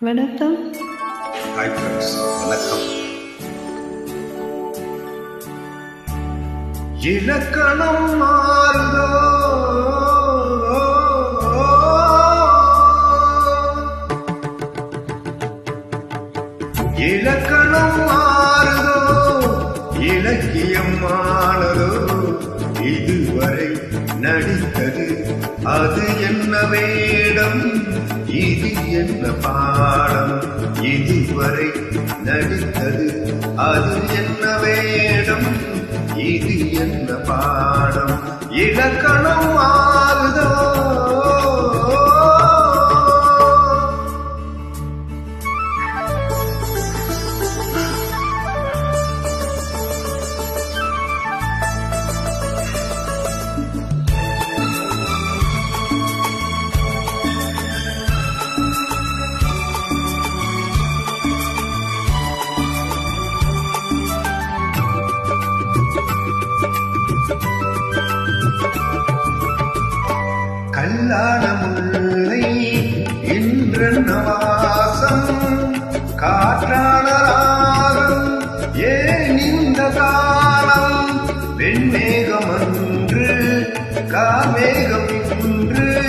வணக்கம். Hi friends வணக்கம். இலக்கணம் மாறுதோ? இலக்கணம் மாறுதோ? இலக்கியம் மாறுதோ இதுவரை நடித்தது அது என்ன வேடம்? இது என்ன பாடம்? இதுவரை நடித்தது அது என்ன வேடம்? இது என்ன பாடம்? இலக்கணம் கல்லான முல்லை இன்றென்ன வாசம் காற்றான ராகம். ஏன் இந்த காலம்? வெண்மேகம் அன்று காமேகம் இன்று.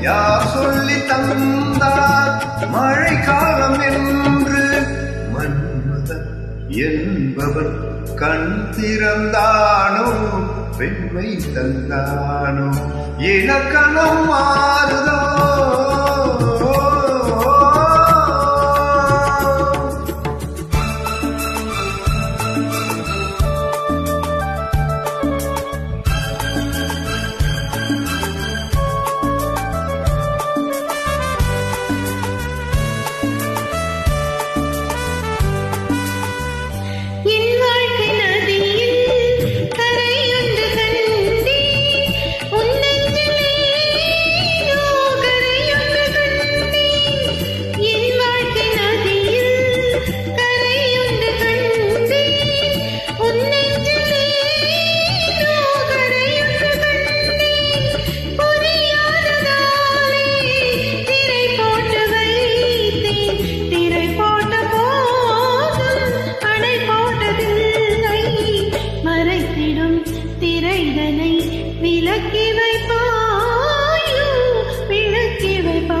யார் சொல்லி தந்தார் மழை காலம் என்று? மன்மதன் என்பவன் கண் திறந்தானோ? பெண்மை தந்தானோ? இலக்கணம் மாறுதோ? போயும் விளக்கிவை போ